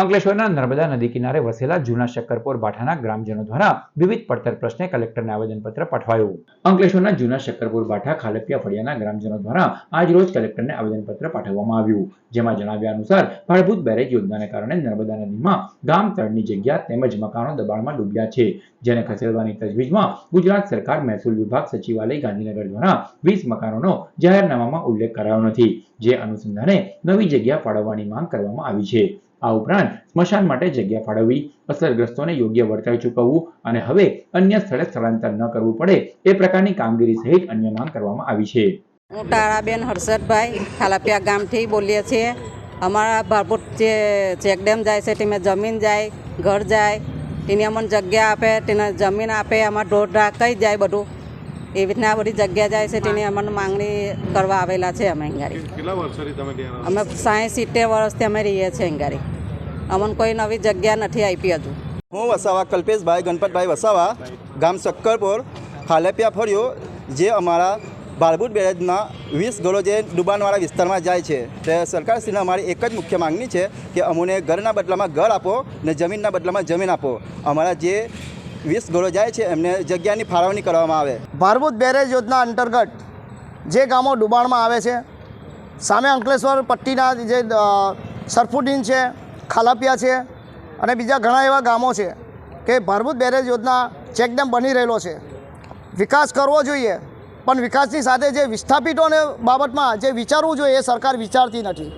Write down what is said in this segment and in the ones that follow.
અંકલેશ્વરના નર્મદા નદી કિનારે વસેલા જૂના શક્કરપોર બાઠાના ગ્રામજનો દ્વારા વિવિધ પડતર પ્રશ્ને કલેક્ટરને આવેદનપત્ર પાઠવાયું. અંકલેશ્વરના જૂના શક્કરપુર બાઠા ખાલપિયા ફળિયાના ગ્રામજનો દ્વારા આજ રોજ કલેક્ટરને આવેદનપત્ર પાઠવવામાં આવ્યું. જેમાં જણાવ્યા અનુસાર ફળભૂત બેરેજ યોજનાને કારણે નર્મદા નદીમાં ગામ તળની જગ્યા તેમજ મકાનો દબાણમાં ડૂબ્યા છે, જેને ખસેડવાની તજવીજમાં ગુજરાત સરકાર મહેસૂલ વિભાગ સચિવાલય ગાંધીનગર દ્વારા વીસ મકાનોનો જાહેરનામામાં ઉલ્લેખ કરાયો નથી, જે અનુસંધાને નવી જગ્યા ફાળવવાની માંગ કરવામાં આવી છે. આ ઉપરાંત સ્મશાન માટે જગ્યા ફાળવવી, અસરગ્રસ્તોને યોગ્ય વળતર ચૂકવવું અને હવે અન્ય સ્થળે સ્થળાંતર ન કરવું પડે એ પ્રકારની કામગીરી સહિત અન્ય માંગ કરવામાં આવી છે. હું તારાબેન હર્ષદભાઈ, ખાલાપિયા ગામથી બોલીએ છીએ. અમારા ભારપુર જે ચેકડેમ જાય છે, તેમાં જમીન જાય, ઘર જાય, તેની અમને જગ્યા આપે, તેને જમીન આપે અમારા ઢોર ઢાક કઈ જાય બધું. એવી રીતના આ બધી જગ્યા જાય છે તેની અમને માંગણી કરવા આવેલા છે અમે અંગારી કેટલા વર્ષોથી તમે ત્યાં રહો? અમે સાઠ સિત્તેર વર્ષથી અમે રહીએ છીએ અંગારી અમને કોઈ નવી જગ્યા નથી આપી હજુ. હું વસાવા કલ્પેશભાઈ ગણપતભાઈ વસાવા ગામ શક્કરપુર ખાલેપિયા ફર્યો જે અમારા બાળબુટ બેરેજના વીસ ઘરો જે ડુબાણવાળા વિસ્તારમાં જાય છે. તે સરકારશ્રીને અમારી એક જ મુખ્ય માંગણી છે કે અમને ઘરના બદલામાં ઘર આપો ને જમીનના બદલામાં જમીન આપો. અમારા જે વીસ ઘરો જાય છે એમને જગ્યાની ફાળવણી કરવામાં આવે. ભારભૂત બેરેજ યોજના અંતર્ગત જે ગામો ડુબાણમાં આવે છે સામે અંકલેશ્વર પટ્ટીના જે અ, સરફુડીન છે ખાલાપિયા છે અને બીજા ઘણા એવા ગામો છે કે ભારભૂત બેરેજ યોજના ચેકડેમ બની રહેલો છે. વિકાસ કરવો જોઈએ પણ વિકાસની સાથે જે વિસ્થાપિતોને બાબતમાં જે વિચારવું જોઈએ એ સરકાર વિચારતી નથી.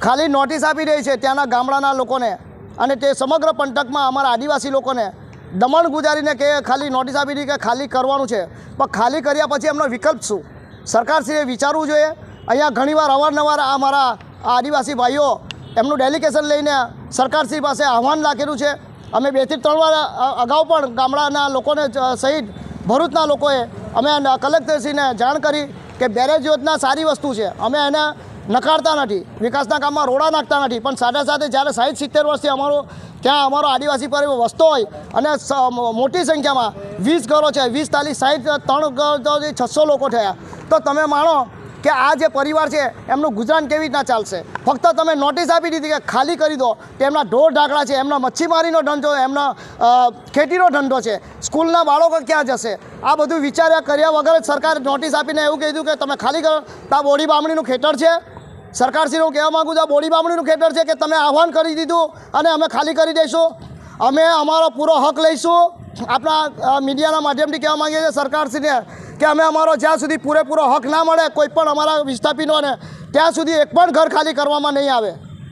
ખાલી નોટિસ આપી રહી છે ત્યાંના ગામડાના લોકોને અને તે સમગ્ર પંથકમાં અમારા આદિવાસી લોકોને દમણ ગુજારીને કે ખાલી નોટિસ આપી દીધી કે ખાલી કરવાનું છે. પણ ખાલી કર્યા પછી એમનો વિકલ્પ શું? સરકારશ્રીએ વિચારવું જોઈએ. અહીંયા ઘણીવાર અવારનવાર આ મારા આદિવાસી ભાઈઓ એમનું ડેલિગેશન લઈને સરકારશ્રી પાસે આહવાન રાખેલું છે. અમે બેથી ત્રણ વાર અગાઉ પણ ગામડાના લોકોને સહિત ભરૂચના લોકોએ અમે કલેક્ટરશ્રીને જાણ કરી કે બેરેજ યોજના સારી વસ્તુ છે. અમે એને નકારતા નથી. વિકાસના કામમાં રોડા નાખતા નથી. પણ સાથે સાથે જ્યારે સાઠ સિત્તેર વર્ષથી અમારો ત્યાં અમારો આદિવાસી પરિવાર વસતો હોય અને મોટી સંખ્યામાં વીસ ઘરો છે, વીસ તાલીસ સાહીઠ, ત્રણ ઘર છસો લોકો થયા. તો તમે માણો કે આ જે પરિવાર છે, એમનું ગુજરાન કેવી રીતના ચાલશે? ફક્ત તમે નોટિસ આપી દીધી કે ખાલી કરી દો, કે એમના ઢોર ઢાકડા છે, એમના મચ્છીમારીનો ધંધો, એમના ખેતીનો ધંધો છે, સ્કૂલના બાળકો ક્યાં જશે? આ બધું વિચાર્યા કર્યા વગર જ સરકારે નોટિસ આપીને એવું કીધું કે તમે ખાલી કરો. તો આ બોડી બામણીનું ખેતર છે? સરકારશ્રીને કહેવા માગું છું, આ બોડી બામણીનું ખેતર છે કે તમે આહવાન કરી દીધું અને અમે ખાલી કરી દઈશું. અમે અમારો પૂરો હક લઈશું. આપણા મીડિયાના માધ્યમથી કહેવા માંગીએ છીએ સરકારશ્રીને કે અમે અમારો જ્યાં સુધી પૂરેપૂરો હક ના મળે, કોઈ પણ અમારા વિસ્થાપિતોને, ત્યાં સુધી એક પણ ઘર ખાલી કરવામાં નહીં આવે.